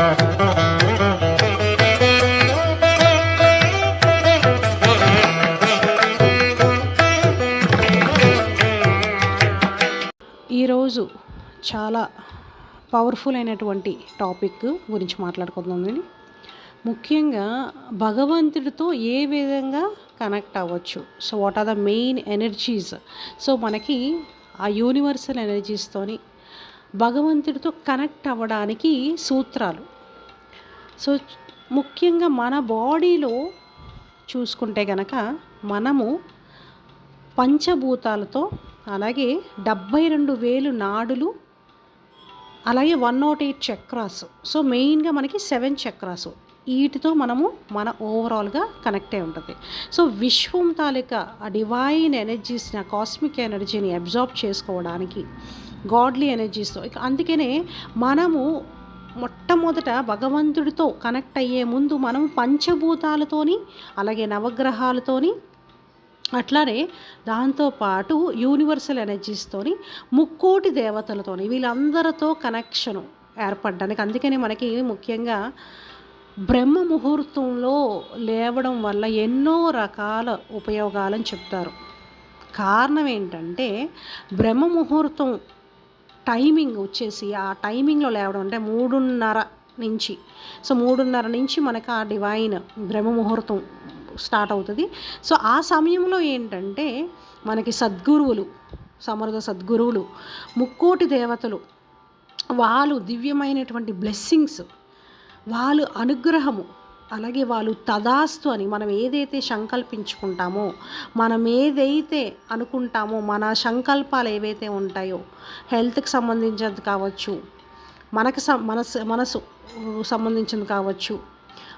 ఈరోజు చాలా పవర్ఫుల్ అయినటువంటి టాపిక్ గురించి మాట్లాడుకుందామని ముఖ్యంగా భగవంతుడితో ఏ విధంగా కనెక్ట్ అవ్వచ్చు? So what are the main energies so మనకి ఆ యూనివర్సల్ ఎనర్జీస్తోని భగవంతుడితో కనెక్ట్ అవ్వడానికి సూత్రాలు. సో ముఖ్యంగా మన బాడీలో చూసుకుంటే గనక మనము పంచభూతాలతో అలాగే డెబ్బై రెండు వేలు నాడులు అలాగే one nought eight chakras. So మెయిన్గా మనకి సెవెన్ చక్రాస్. వీటితో మనము మన ఓవరాల్గా కనెక్ట్ అయి ఉంటుంది. సో విశ్వం తాలూకా ఆ డివైన్ ఎనర్జీస్ని ఆ కాస్మిక్ ఎనర్జీని అబ్జార్బ్ చేసుకోవడానికి గాడ్లీ ఎనర్జీస్తో ఇక అందుకనే మనము మొట్టమొదట భగవంతుడితో కనెక్ట్ అయ్యే ముందు మనం పంచభూతాలతోని అలాగే నవగ్రహాలతోని అట్లానే దాంతోపాటు యూనివర్సల్ ఎనర్జీస్తోని ముక్కోటి దేవతలతోని వీళ్ళందరితో కనెక్షను ఏర్పడడానికి. అందుకనే మనకి ముఖ్యంగా బ్రహ్మ ముహూర్తంలో లేవడం వల్ల ఎన్నో రకాల ఉపయోగాలని చెప్తారు. కారణం ఏంటంటే బ్రహ్మ ముహూర్తం టైమింగ్ వచ్చేసి ఆ టైమింగ్లో లేవడం అంటే మూడున్నర నుంచి. సో మూడున్నర నుంచి మనకు ఆ డివైన్ బ్రహ్మ ముహూర్తం స్టార్ట్ అవుతుంది. సో ఆ సమయంలో ఏంటంటే మనకి సద్గురువులు సమర్థ సద్గురువులు ముక్కోటి దేవతలు వాళ్ళు దివ్యమైనటువంటి బ్లెస్సింగ్స్ వాళ్ళు అనుగ్రహము అలాగే వాళ్ళు తదాస్తు అని మనం ఏదైతే సంకల్పించుకుంటామో మనం ఏదైతే అనుకుంటామో మన సంకల్పాలు ఏవైతే ఉంటాయో హెల్త్కి సంబంధించినది కావచ్చు మనకు మనసు మనసు సంబంధించింది కావచ్చు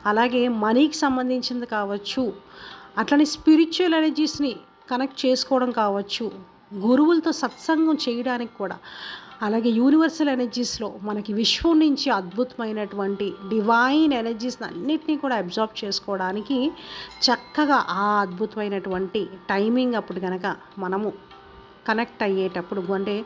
అలాగే మనీకి సంబంధించింది కావచ్చు అట్లనే స్పిరిచువల్ ఎనర్జీస్ని కనెక్ట్ చేసుకోవడం కావచ్చు గురువులతో సత్సంగం చేయడానికి కూడా. అలాగే యూనివర్సల్ ఎనర్జీస్లో మనకి విశ్వం నుంచి అద్భుతమైనటువంటి డివైన్ ఎనర్జీస్ని అన్నిటినీ కూడా అబ్జార్బ్ చేసుకోవడానికి చక్కగా ఆ అద్భుతమైనటువంటి టైమింగ్ అప్పుడు కనుక మనము కనెక్ట్ అయ్యేటప్పుడు అంటే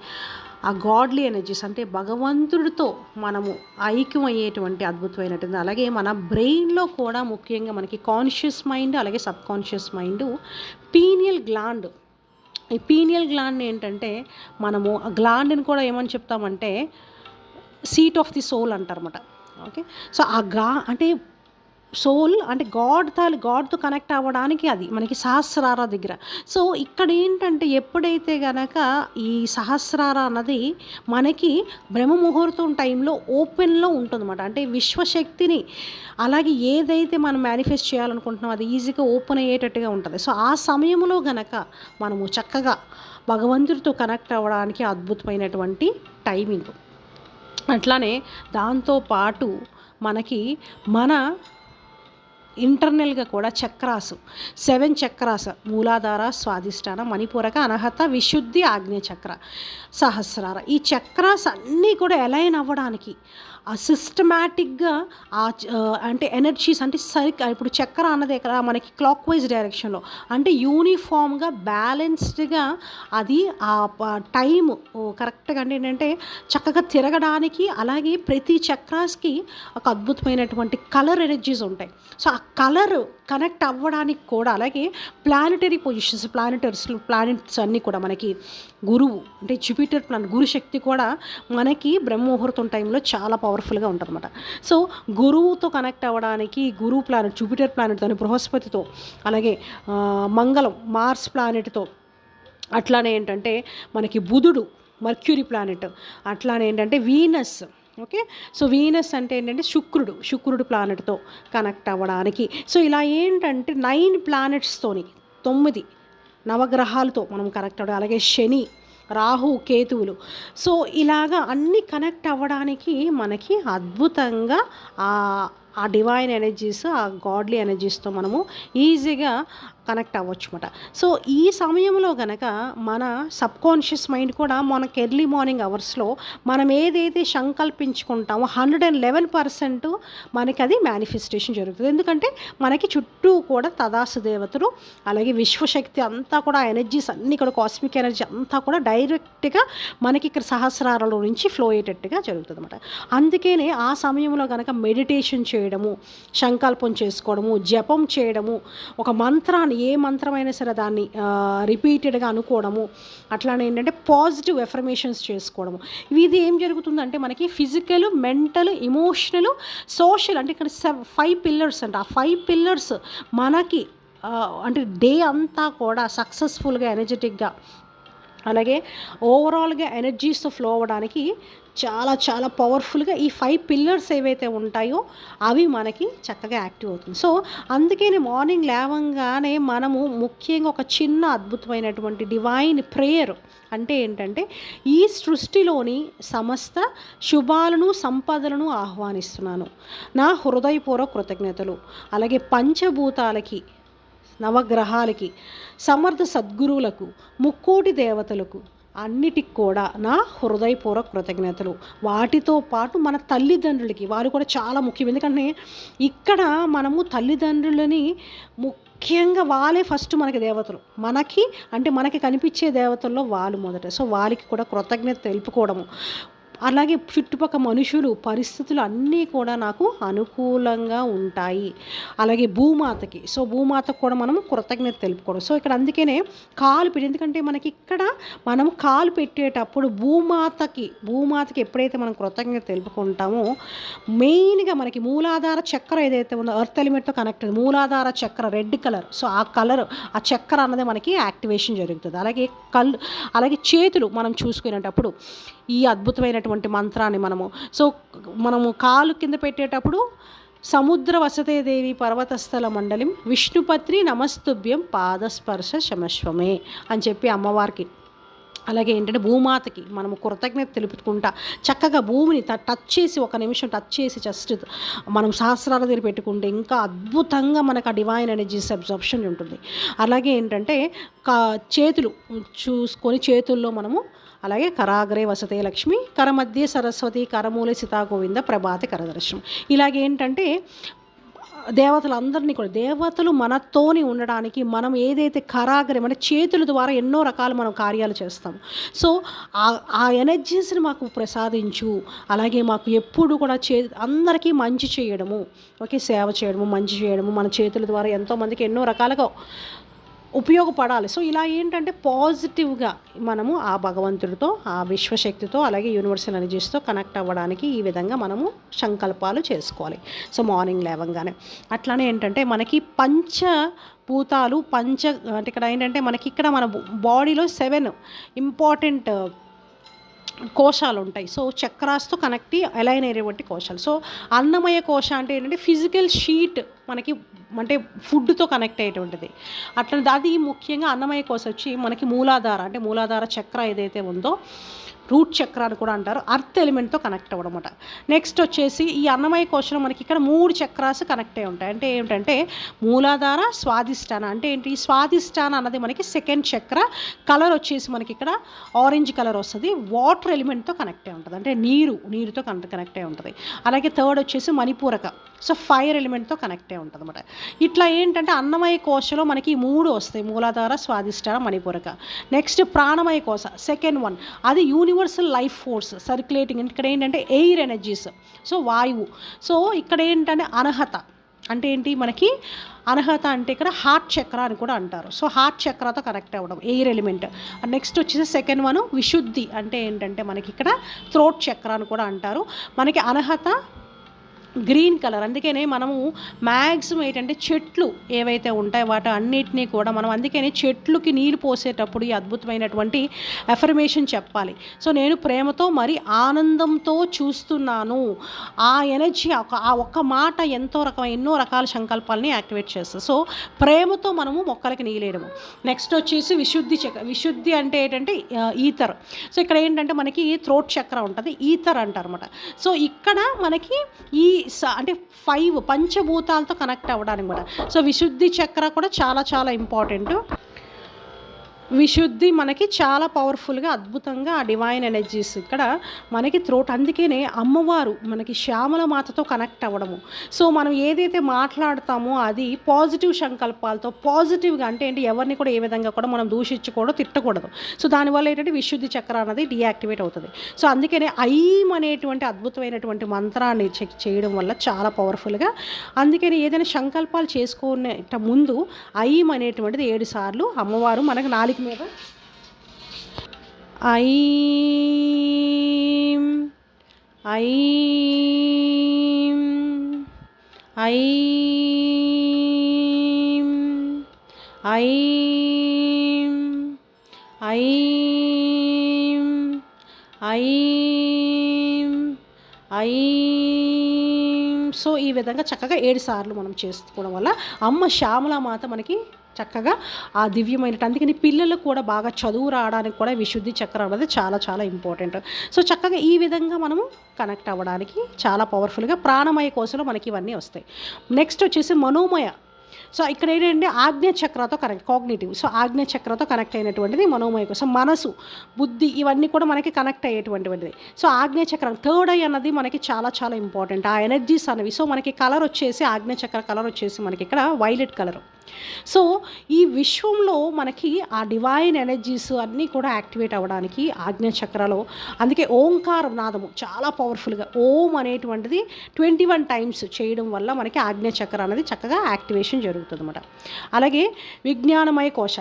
ఆ గాడ్లీ ఎనర్జీస్ అంటే భగవంతుడితో మనము ఐక్యం అయ్యేటువంటి అద్భుతమైనటువంటి అలాగే మన బ్రెయిన్లో కూడా ముఖ్యంగా మనకి కాన్షియస్ మైండ్ అలాగే subconscious mind pineal gland ఈ పీనియల్ గ్లాండ్ ఏంటంటే మనము ఆ గ్లాండ్ని కూడా ఏమని చెప్తామంటే సీట్ ఆఫ్ ది సోల్ అంటారన్నమాట. ఓకే సో ఆ గా అంటే సోల్ అంటే గాడ్ తాలి గాడ్తో కనెక్ట్ అవ్వడానికి అది మనకి సహస్రార దగ్గర. సో ఇక్కడ ఏంటంటే ఎప్పుడైతే గనక ఈ సహస్రార అన్నది మనకి బ్రహ్మ ముహూర్తం టైంలో ఓపెన్లో ఉంటుందన్నమాట. అంటే విశ్వశక్తిని అలాగే ఏదైతే మనం మేనిఫెస్ట్ చేయాలనుకుంటున్నామో అది ఈజీగా ఓపెన్ అయ్యేటట్టుగా ఉంటుంది. సో ఆ సమయంలో గనక మనము చక్కగా భగవంతుడితో కనెక్ట్ అవ్వడానికి అద్భుతమైనటువంటి టైమింగ్. అట్లానే దాంతోపాటు మనకి మన ఇంటర్నల్గా కూడా చక్రాసు. సెవెన్ చక్రాస మూలాధార స్వాదిష్టాన మణిపూరక అనహత విశుద్ధి ఆగ్నేయ చక్ర సహస్రార. ఈ చక్రాస్ అన్నీ కూడా ఎలైన్ అవ్వడానికి సిస్టమాటిక్గా ఆ అంటే ఎనర్జీస్ అంటే సరి ఇప్పుడు చక్ర అన్నది కదా మనకి క్లాక్ వైజ్ డైరెక్షన్లో అంటే యూనిఫామ్గా బ్యాలెన్స్డ్గా అది ఆ టైం కరెక్ట్గా అంటే ఏంటంటే చక్కగా తిరగడానికి అలాగే ప్రతి చక్రాస్కి ఒక అద్భుతమైనటువంటి కలర్ ఎనర్జీస్ ఉంటాయి. సో ఆ కలర్ కనెక్ట్ అవ్వడానికి కూడా అలాగే ప్లానెటరీ పొజిషన్స్ ప్లానటర్స్ ప్లానెట్స్ అన్నీ కూడా మనకి గురువు అంటే జూపిటర్ ప్లాన్ గురుశక్తి కూడా మనకి బ్రహ్మముహూర్తం టైంలో చాలా పవర్ఫుల్గా ఉంటుందన్నమాట. సో గురువుతో కనెక్ట్ అవ్వడానికి గురువు ప్లానెట్ జూపిటర్ ప్లానెట్ బృహస్పతితో అలాగే మంగళం మార్స్ ప్లానెట్తో అట్లానే ఏంటంటే మనకి బుధుడు మర్క్యూరీ ప్లానెట్ అట్లానే ఏంటంటే వీనస్ ఓకే? సో వీనస్ అంటే ఏంటంటే శుక్రుడు శుక్రుడు ప్లానెట్తో కనెక్ట్ అవ్వడానికి. సో ఇలా ఏంటంటే నైన్ ప్లానెట్స్తోని తొమ్మిది నవగ్రహాలతో మనం కనెక్ట్ అవ్వడం అలాగే శని రాహు కేతువులు. సో ఇలాగా అన్నీ కనెక్ట్ అవ్వడానికి మనకి అద్భుతంగా ఆ డివైన్ ఎనర్జీస్ ఆ గాడ్లీ ఎనర్జీస్తో మనము ఈజీగా కనెక్ట్ అవ్వచ్చు అనమాట సో ఈ సమయంలో గనక మన సబ్ కాన్షియస్ మైండ్ కూడా మనకి ఎర్లీ మార్నింగ్ అవర్స్లో మనం ఏదైతే సంకల్పించుకుంటామో హండ్రెడ్ అండ్ లెవెన్ పర్సెంట్ మనకి అది మేనిఫెస్టేషన్ జరుగుతుంది. ఎందుకంటే మనకి చుట్టూ కూడా తదాసు దేవతలు అలాగే విశ్వశక్తి అంతా కూడా ఎనర్జీస్ అన్నీ ఇక్కడ కాస్మిక్ ఎనర్జీ అంతా కూడా డైరెక్ట్గా మనకి ఇక్కడ సహస్రాలలో నుంచి ఫ్లో అయ్యేటట్టుగా జరుగుతుంది అనమాట అందుకనే ఆ సమయంలో కనుక మెడిటేషన్ చేయడము సంకల్పం చేసుకోవడము జపం చేయడము ఒక మంత్రాన్ని ఏ మంత్రమైనా సరే దాన్ని రిపీటెడ్గా అనుకోవడము అట్లానే ఏంటంటే పాజిటివ్ ఎఫర్మేషన్స్ చేసుకోవడము. ఇది ఏం జరుగుతుందంటే మనకి ఫిజికల్ మెంటల్ ఇమోషనల్ సోషల్ అంటే ఇక్కడ ఫైవ్ పిల్లర్స్ అంట. ఆ ఫైవ్ పిల్లర్స్ మనకి అంటే డే అంతా కూడా సక్సెస్ఫుల్గా ఎనర్జెటిక్గా అలాగే ఓవరాల్గా ఎనర్జీస్తో ఫ్లో అవ్వడానికి చాలా చాలా పవర్ఫుల్గా ఈ ఫైవ్ పిల్లర్స్ ఏవైతే ఉంటాయో అవి మనకి చక్కగా యాక్టివ్ అవుతుంది. సో అందుకని మార్నింగ్ లేవంగానే మనము ముఖ్యంగా ఒక చిన్న అద్భుతమైనటువంటి డివైన్ ప్రేయర్ అంటే ఏంటంటే ఈ సృష్టిలోని సమస్త శుభాలను సంపదలను ఆహ్వానిస్తున్నాను. నా హృదయపూర్వక కృతజ్ఞతలు. అలాగే పంచభూతాలకి నవగ్రహాలకి సమర్థ సద్గురువులకు ముక్కోటి దేవతలకు అన్నిటికి కూడా నా హృదయపూర్వక కృతజ్ఞతలు. వాటితో పాటు మన తల్లిదండ్రులకి వారు కూడా చాలా ముఖ్యం. ఎందుకంటే ఇక్కడ మనము తల్లిదండ్రులని ముఖ్యంగా వాళ్ళే ఫస్ట్ మనకి దేవతలు. మనకి అంటే మనకి కనిపించే దేవతల్లో వాళ్ళు మొదట. సో వాళ్ళకి కూడా కృతజ్ఞత తెలుపుకోవడము. అలాగే చుట్టుపక్కల మనుషులు పరిస్థితులు అన్నీ కూడా నాకు అనుకూలంగా ఉంటాయి. అలాగే భూమాతకి సో భూమాతకు కూడా మనం కృతజ్ఞత తెలుపుకోవడం. సో ఇక్కడ అందుకనే కాలు పెట్టి ఎందుకంటే మనకి ఇక్కడ మనం కాలు పెట్టేటప్పుడు భూమాతకి భూమాతకి ఎప్పుడైతే మనం కృతజ్ఞత తెలుపుకుంటామో మెయిన్గా మనకి మూలాధార చక్ర ఏదైతే ఉందో earth ఎలిమెంట్తో connect Muladhara chakra red colour. So ఆ కలర్ ఆ చక్ర అన్నది మనకి యాక్టివేషన్ జరుగుతుంది. అలాగే కళ్ళు అలాగే చేతులు మనం చూసుకునేటప్పుడు ఈ అద్భుతమైన అద్భుతమైనటువంటి మంత్రాన్ని మనము. సో మనము కాలు కింద పెట్టేటప్పుడు సముద్ర వసతేదేవి పర్వతస్థల మండలిం విష్ణుపత్రి నమస్తుభ్యం పాదస్పర్శ శమశ్వమే అని చెప్పి అమ్మవారికి అలాగే ఏంటంటే భూమాతకి మనము కృతజ్ఞత తెలుపుకుంటా చక్కగా భూమిని టచ్ చేసి ఒక నిమిషం టచ్ చేసి జస్ట్ మనం సహస్రాల దగ్గర పెట్టుకుంటే ఇంకా అద్భుతంగా మనకు ఆ డివైన్ ఎనర్జీస్ అబ్జర్ప్షన్ ఉంటుంది. అలాగే ఏంటంటే కా చేతులు చూసుకొని చేతుల్లో మనము అలాగే కరాగ్రే వసతే లక్ష్మి కరమధ్య సరస్వతి కరమూల సీతాగోవింద ప్రభాతి కరదర్శనం. ఇలాగేంటంటే దేవతలందరినీ కూడా దేవతలు మనతోని ఉండడానికి మనం ఏదైతే కరాగ్రం అంటే చేతుల ద్వారా ఎన్నో రకాలు మనం కార్యాలు చేస్తాం. సో ఆ ఎనర్జీస్ని మాకు ప్రసాదించు అలాగే మాకు ఎప్పుడు కూడా చే అందరికీ మంచి చేయడము ఓకే సేవ చేయడము మంచి చేయడము మన చేతుల ద్వారా ఎంతోమందికి ఎన్నో రకాలుగా ఉపయోగపడాలి. సో ఇలా ఏంటంటే పాజిటివ్గా మనము ఆ భగవంతుడితో ఆ విశ్వశక్తితో అలాగే యూనివర్సల్ ఎనర్జీస్తో కనెక్ట్ అవ్వడానికి ఈ విధంగా మనము సంకల్పాలు చేసుకోవాలి. సో మార్నింగ్ లేవంగానే. అట్లానే ఏంటంటే మనకి పంచ భూతాలు పంచ అంటే ఇక్కడ ఏంటంటే మనకి ఇక్కడ మన బాడీలో సెవెన్ ఇంపార్టెంట్ కోశాలు ఉంటాయి సో చక్రాస్తో కనెక్ట్ అలైన్ అయ్యేటువంటి కోశాలు. సో అన్నమయ కోశ అంటే ఏంటంటే ఫిజికల్ షీట్ మనకి అంటే ఫుడ్తో కనెక్ట్ అయ్యేటువంటిది. అట్లా అది ముఖ్యంగా అన్నమయ కోశ వచ్చి మనకి మూలాధార అంటే మూలాధార చక్ర ఏదైతే ఉందో రూట్ చక్ర అని కూడా అంటారు. అర్త్ ఎలిమెంట్తో కనెక్ట్ అవ్వడం అనమాట నెక్స్ట్ వచ్చేసి ఈ అన్నమయ కోశం మనకి ఇక్కడ మూడు చక్రాస్ కనెక్ట్ అయి ఉంటాయి. అంటే ఏమిటంటే మూలాధార స్వాదిష్టాన అంటే ఏంటి? స్వాదిష్టాన అన్నది మనకి సెకండ్ చక్ర. కలర్ వచ్చేసి మనకి ఇక్కడ ఆరెంజ్ కలర్ వస్తుంది. వాటర్ ఎలిమెంట్తో కనెక్ట్ అయి ఉంటుంది. అంటే నీరు నీరుతో కనెక్ట్ అయి ఉంటుంది. అలాగే థర్డ్ వచ్చేసి మణిపూరక. సో ఫైర్ ఎలిమెంట్తో కనెక్ట్ అయి ఉంటుంది అనమాట ఇట్లా ఏంటంటే అన్నమయ కోశలో మనకి మూడు వస్తాయి. మూలాధార స్వాదిష్టాన మణిపూరక. నెక్స్ట్ ప్రాణమయ కోశ సెకండ్ వన్. అది యూనివర్సల్ లైఫ్ ఫోర్స్ సర్క్యులేటింగ్ ఇక్కడ ఏంటంటే ఎయిర్ ఎనర్జీస్. సో వాయువు. సో ఇక్కడ ఏంటంటే అనర్హత. అంటే ఏంటి? మనకి అనర్హత అంటే ఇక్కడ హార్ట్ చక్ర అని కూడా అంటారు. సో హార్ట్ చక్రతో కనెక్ట్ అవ్వడం ఎయిర్ ఎలిమెంట్. నెక్స్ట్ వచ్చేసి సెకండ్ వన్ విశుద్ధి అంటే ఏంటంటే మనకి ఇక్కడ థ్రోట్ చక్ర అని కూడా అంటారు. మనకి అనహత గ్రీన్ కలర్. అందుకనే మనము మ్యాక్సిమం ఏంటంటే చెట్లు ఏవైతే ఉంటాయో వాటి అన్నిటినీ కూడా మనం అందుకనే చెట్లుకి నీరు పోసేటప్పుడు ఈ అద్భుతమైనటువంటి ఎఫర్మేషన్ చెప్పాలి. సో నేను ప్రేమతో మరి ఆనందంతో చూస్తున్నాను. ఆ ఎనర్జీ ఆ ఒక్క మాట ఎంతో రకమైన ఎన్నో రకాల సంకల్పాలని యాక్టివేట్ చేస్తుంది. సో ప్రేమతో మనము మొక్కలకి నీలేయడము నెక్స్ట్ వచ్చేసి విశుద్ధి చక్ర విశుద్ధి అంటే ఏంటంటే ఈతర్. సో ఇక్కడ ఏంటంటే మనకి థ్రోట్ చక్ర ఉంటుంది. ఈతర్ అంటారు అనమాట సో ఇక్కడ మనకి ఈ అంటే ఫైవ్ పంచభూతాలతో కనెక్ట్ అవ్వడానికి కూడా. సో విశుద్ధి చక్ర కూడా చాలా చాలా ఇంపార్టెంట్. విశుద్ధి మనకి చాలా పవర్ఫుల్గా అద్భుతంగా ఆ డివైన్ ఎనర్జీస్ ఇక్కడ మనకి త్రోట్ అందుకనే అమ్మవారు మనకి శ్యామల మాతతో కనెక్ట్ అవ్వడము. సో మనం ఏదైతే మాట్లాడతామో అది పాజిటివ్ సంకల్పాలతో పాజిటివ్గా అంటే ఏంటి? ఎవరిని కూడా ఏ విధంగా కూడా మనం దూషించకూడదు తిట్టకూడదు. సో దానివల్ల ఏంటంటే విశుద్ధి చక్ర అనేది డియాక్టివేట్ అవుతుంది. సో అందుకనే ఐం అనేటువంటి అద్భుతమైనటువంటి మంత్రాన్ని చెక్ చేయడం వల్ల చాలా పవర్ఫుల్గా అందుకని ఏదైనా సంకల్పాలు చేసుకునే ముందు ఐం అనేటువంటిది ఏడు సార్లు అమ్మవారు మనకు నాలుగు మీద? ఐం ఐం ఐం ఐం ఐం ఐం ఐం. సో ఈ విధంగా చక్కగా ఏడు సార్లు మనం చేసుకోవడం వల్ల అమ్మ శ్యామలామాత మనకి చక్కగా ఆ దివ్యమైన అందుకని పిల్లలకు కూడా బాగా చదువు రావడానికి కూడా విశుద్ధి చక్రం అనేది చాలా చాలా ఇంపార్టెంట్ సో చక్కగా ఈ విధంగా మనము కనెక్ట్ అవ్వడానికి చాలా పవర్ఫుల్గా ప్రాణమయ కోసంలో మనకి ఇవన్నీ వస్తాయి. నెక్స్ట్ వచ్చేసి మనోమయ. సో ఇక్కడ ఏంటంటే ఆజ్ఞ చక్రతో కనెక్ట్ కాగ్నేటివ్ సో ఆజ్ఞ చక్రతో కనెక్ట్ అయినటువంటిది మనోమయ కోసం. మనసు బుద్ధి ఇవన్నీ కూడా మనకి కనెక్ట్ అయ్యేటువంటిది సో ఆజ్ఞ చక్రం థర్డ్ ఐ అన్నది మనకి చాలా చాలా ఇంపార్టెంట్ ఆ ఎనర్జీస్ అనేవి. సో మనకి కలర్ వచ్చేసి ఆజ్ఞ చక్ర కలర్ వచ్చేసి మనకి ఇక్కడ వైలెట్ కలర్ సో ఈ విశ్వంలో మనకి ఆ డివైన్ ఎనర్జీస్ అన్నీ కూడా యాక్టివేట్ అవ్వడానికి ఆజ్ఞ చక్రలో అందుకే ఓంకార నాదము చాలా పవర్ఫుల్గా ఓం అనేటువంటిది ట్వంటీ వన్ టైమ్స్ చేయడం వల్ల మనకి ఆజ్ఞ చక్ర అనేది చక్కగా యాక్టివేషన్ జరుగుతుంది అనమాట అలాగే విజ్ఞానమయ కోశ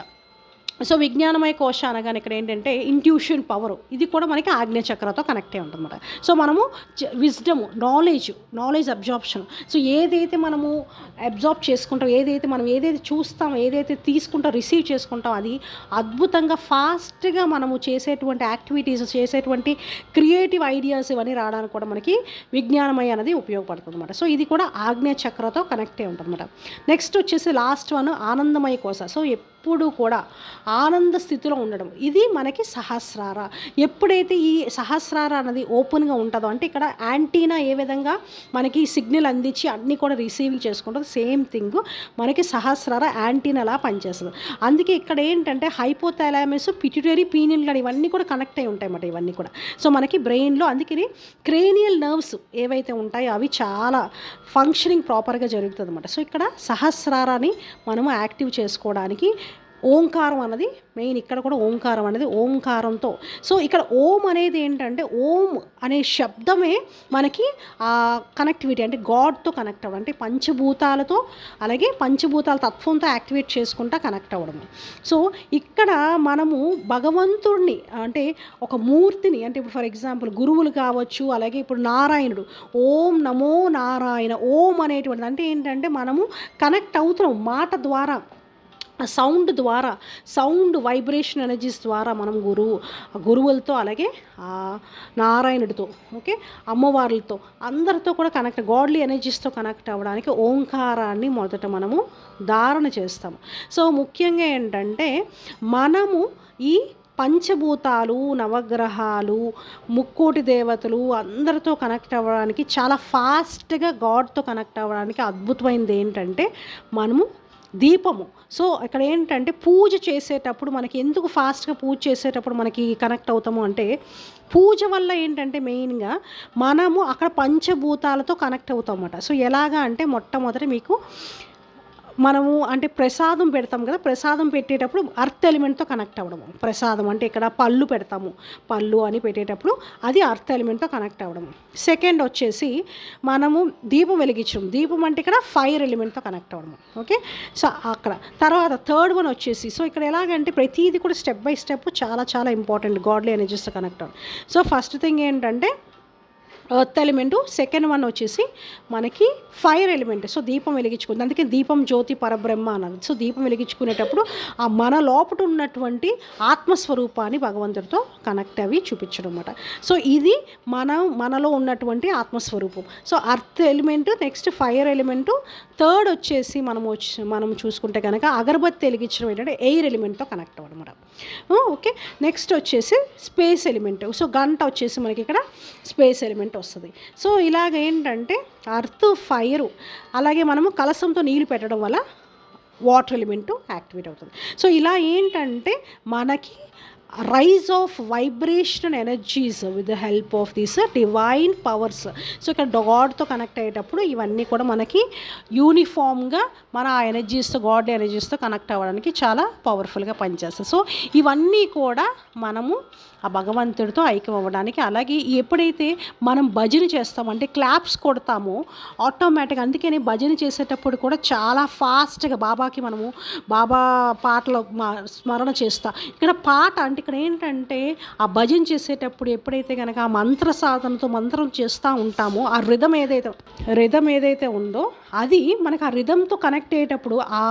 సో విజ్ఞానమయ కోశ అనగానే ఇక్కడ ఏంటంటే ఇంట్యూషన్ పవర్ ఇది కూడా మనకి ఆగ్నేయ చక్రతో కనెక్ట్ అయి ఉంటుంది సో మనము wisdom knowledge knowledge absorption so ఏదైతే మనము అబ్జార్బ్ చేసుకుంటాం ఏదైతే మనం ఏదైతే చూస్తాం ఏదైతే తీసుకుంటాం రిసీవ్ చేసుకుంటాం అది అద్భుతంగా ఫాస్ట్గా మనము చేసేటువంటి యాక్టివిటీస్ చేసేటువంటి క్రియేటివ్ ఐడియాస్ ఇవన్నీ రావడానికి కూడా మనకి విజ్ఞానమయ అనేది ఉపయోగపడుతుంది అనమాట సో ఇది కూడా ఆగ్నేయ చక్రతో కనెక్ట్ అయి ఉంటుంది అనమాట నెక్స్ట్ వచ్చేసి లాస్ట్ వన్ ఆనందమయ కోశ. సో ఎప్పుడు కూడా ఆనంద స్థితిలో ఉండడం. ఇది మనకి సహస్రార. ఎప్పుడైతే ఈ సహస్రార అన్నది ఓపెన్గా ఉంటుందో అంటే ఇక్కడ యాంటీనా ఏ విధంగా మనకి సిగ్నల్ అందించి అన్నీ కూడా రిసీవింగ్ చేసుకుంటుంది సేమ్ థింగ్ మనకి సహస్రార యాంటీనాలా పనిచేస్తుంది. అందుకే ఇక్కడ ఏంటంటే హైపోథాలామస్ పిట్యుటరీ పీనియన్ గడి ఇవన్నీ కూడా కనెక్ట్ అయి ఉంటాయి అన్నమాట ఇవన్నీ కూడా. సో మనకి బ్రెయిన్లో అందుకని క్రేనియల్ నర్వ్స్ ఏవైతే ఉంటాయో అవి చాలా ఫంక్షనింగ్ ప్రాపర్గా జరుగుతుంది అనమాట సో ఇక్కడ సహస్రారాన్ని మనము యాక్టివ్ చేసుకోవడానికి ఓంకారం అన్నది మెయిన్ ఇక్కడ కూడా ఓంకారం అనేది ఓంకారంతో. సో ఇక్కడ ఓం అనేది ఏంటంటే ఓం అనే శబ్దమే మనకి కనెక్టివిటీ అంటే గాడ్తో కనెక్ట్ అవ్వడం అంటే పంచభూతాలతో అలాగే పంచభూతాల తత్వంతో యాక్టివేట్ చేసుకుంటా కనెక్ట్ అవ్వడం సో ఇక్కడ మనము భగవంతుడిని అంటే ఒక మూర్తిని అంటే ఇప్పుడు ఫర్ ఎగ్జాంపుల్ గురువులు కావచ్చు అలాగే ఇప్పుడు నారాయణుడు ఓం నమో నారాయణ ఓం అనేటువంటిది అంటే ఏంటంటే మనము కనెక్ట్ అవుతున్నాం మాట ద్వారా సౌండ్ ద్వారా సౌండ్ వైబ్రేషన్ ఎనర్జీస్ ద్వారా మనం గురువు గురువులతో అలాగే నారాయణుడితో ఓకే అమ్మవార్లతో అందరితో కూడా కనెక్ట్ గాడ్లీ ఎనర్జీస్తో కనెక్ట్ అవ్వడానికి ఓంకారాన్ని మొదట మనము ధారణ చేస్తాము. సో ముఖ్యంగా ఏంటంటే మనము ఈ పంచభూతాలు నవగ్రహాలు ముక్కోటి దేవతలు అందరితో కనెక్ట్ అవ్వడానికి చాలా ఫాస్ట్గా గాడ్తో కనెక్ట్ అవ్వడానికి అద్భుతమైనది ఏంటంటే మనము దీపము. సో ఇక్కడ ఏంటంటే పూజ చేసేటప్పుడు మనకి ఎందుకు ఫాస్ట్గా పూజ చేసేటప్పుడు మనకి కనెక్ట్ అవుతాము అంటే పూజ వల్ల ఏంటంటే మెయిన్గా మనము అక్కడ పంచభూతాలతో కనెక్ట్ అవుతామన్నమాట. సో ఎలాగా అంటే మొట్టమొదటి మీకు మనము అంటే ప్రసాదం పెడతాం కదా ప్రసాదం పెట్టేటప్పుడు అర్త్ ఎలిమెంట్తో కనెక్ట్ అవ్వడము. ప్రసాదం అంటే ఇక్కడ పళ్ళు పెడతాము. పళ్ళు అని పెట్టేటప్పుడు అది అర్త్ ఎలిమెంట్తో కనెక్ట్ అవ్వడము. సెకండ్ వచ్చేసి మనము దీపం వెలిగించడం. దీపం అంటే ఇక్కడ ఫైర్ ఎలిమెంట్తో కనెక్ట్ అవ్వడము. ఓకే సో అక్కడ. తర్వాత థర్డ్ వన్ వచ్చేసి సో ఇక్కడ ఎలాగంటే ప్రతిదీ కూడా స్టెప్ బై స్టెప్ చాలా చాలా ఇంపార్టెంట్ గాడ్లీ ఎనర్జీస్తో కనెక్ట్ అవ్వడం. సో ఫస్ట్ థింగ్ ఏంటంటే ఎర్త్ ఎలిమెంటు సెకండ్ వన్ వచ్చేసి మనకి ఫైర్ ఎలిమెంట్ సో దీపం వెలిగించుకుంది. అందుకే దీపం జ్యోతి పరబ్రహ్మ అన్నది. సో దీపం వెలిగించుకునేటప్పుడు ఆ మన లోపల ఉన్నటువంటి ఆత్మస్వరూపాన్ని భగవంతుడితో కనెక్ట్ అవి చూపించడం అనమాట సో ఇది మన మనలో ఉన్నటువంటి ఆత్మస్వరూపం. So earth element next fire element third వచ్చేసి మనం వచ్చి మనం చూసుకుంటే కనుక అగరబత్తి వెలిగించడం ఏంటంటే ఎయిర్ ఎలిమెంట్తో కనెక్ట్ అవ్వడం ఓకే నెక్స్ట్ hmm, వచ్చేసి స్పేస్ ఎలిమెంట్ సో గంట వచ్చేసి మనకి ఇక్కడ స్పేస్ ఎలిమెంట్ ఎలిమెంట్ వస్తుంది. సో ఇలాగ ఏంటంటే అర్త్ ఫైరు అలాగే మనము కలసంతో నీళ్ళు పెట్టడం వల్ల వాటర్ ఎలిమెంట్ యాక్టివేట్ అవుతుంది. సో ఇలా ఏంటంటే మనకి rise of vibration energies with the help of these divine powers so ఇక్కడ గాడ్తో కనెక్ట్ అయ్యేటప్పుడు ఇవన్నీ కూడా మనకి యూనిఫామ్గా మన ఆ ఎనర్జీస్తో గాడ్ ఎనర్జీస్తో కనెక్ట్ అవ్వడానికి చాలా పవర్ఫుల్గా పనిచేస్తాయి. సో ఇవన్నీ కూడా మనము ఆ భగవంతుడితో ఐక్యం అవ్వడానికి అలాగే ఎప్పుడైతే మనం భజన చేస్తామంటే క్లాప్స్ కొడతామో ఆటోమేటిక్ అందుకని భజన చేసేటప్పుడు కూడా చాలా ఫాస్ట్గా బాబాకి మనము బాబా పాటలు స్మరణ చేస్తాం. ఇక్కడ పాట అంటే ఇక్కడ ఏంటంటే ఆ భజన చేసేటప్పుడు ఎప్పుడైతే కనుక ఆ మంత్ర సాధనతో మంత్రం చేస్తూ ఉంటామో ఆ రిధం ఏదైతే రిధం ఏదైతే ఉందో అది మనకు ఆ రిధంతో కనెక్ట్ అయ్యేటప్పుడు ఆ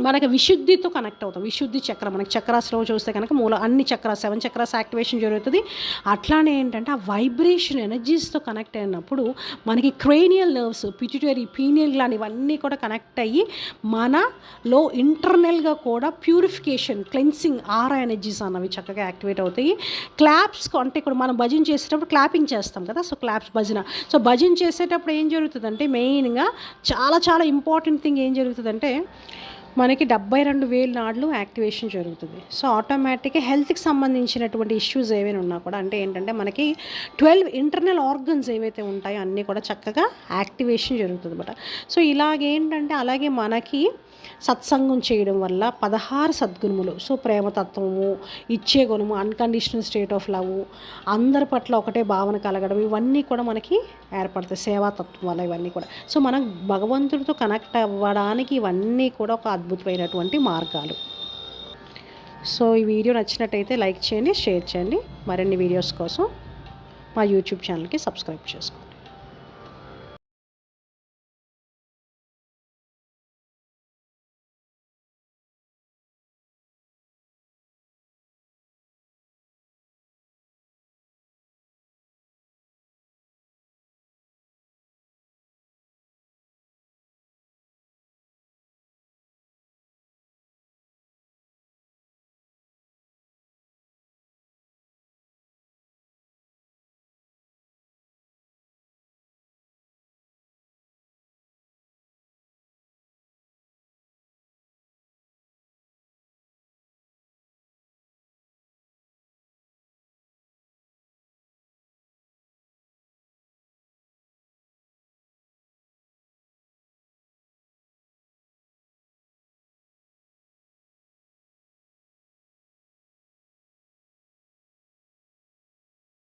మనకి విశుద్ధితో కనెక్ట్ అవుతాం. విశుద్ధి చక్రం మనకి చక్రాస్లో చూస్తే కనుక మూల అన్ని చక్ర సెవెన్ చక్రాస్ యాక్టివేషన్ జరుగుతుంది. అట్లానే ఏంటంటే ఆ వైబ్రేషన్ ఎనర్జీస్తో కనెక్ట్ అయినప్పుడు మనకి cranial nerves pituitary pineal gland ఇవన్నీ కూడా కనెక్ట్ అయ్యి మనలో ఇంటర్నల్గా కూడా ప్యూరిఫికేషన్ క్లెన్సింగ్ ఆర్ ఎనర్జీస్ అన్నవి చక్కగా యాక్టివేట్ అవుతాయి. క్లాప్స్ అంటే ఇప్పుడు మనం భజన చేసేటప్పుడు క్లాపింగ్ చేస్తాం కదా సో క్లాప్స్ భజన. సో భజన చేసేటప్పుడు ఏం జరుగుతుందంటే మెయిన్గా చాలా చాలా ఇంపార్టెంట్ థింగ్ ఏం జరుగుతుందంటే మనకి డెబ్బై రెండు వేల నాడులు యాక్టివేషన్ జరుగుతుంది. సో ఆటోమేటిక్గా హెల్త్కి సంబంధించినటువంటి ఇష్యూస్ ఏవైనా ఉన్నా కూడా అంటే ఏంటంటే మనకి ట్వెల్వ్ ఇంటర్నల్ ఆర్గన్స్ ఏవైతే ఉంటాయో అన్నీ కూడా చక్కగా యాక్టివేషన్ జరుగుతుంది అనమాట సో ఇలాగేంటంటే అలాగే మనకి సత్సంగం చేయడం వల్ల పదహారు సద్గుణములు సో ప్రేమతత్వము ఇచ్చే గుణము అన్కండిషనల్ స్టేట్ ఆఫ్ లవ్ అందరి పట్ల ఒకటే భావన కలగడం ఇవన్నీ కూడా మనకి ఏర్పడతాయి. సేవాతత్వం వల్ల ఇవన్నీ కూడా. సో మనం భగవంతుడితో కనెక్ట్ అవ్వడానికి ఇవన్నీ కూడా ఒక అద్భుతమైనటువంటి మార్గాలు. సో ఈ వీడియో నచ్చినట్టయితే లైక్ చేయండి షేర్ చేయండి. మరిన్ని వీడియోస్ కోసం మా యూట్యూబ్ ఛానల్కి సబ్స్క్రైబ్ చేసుకోండి.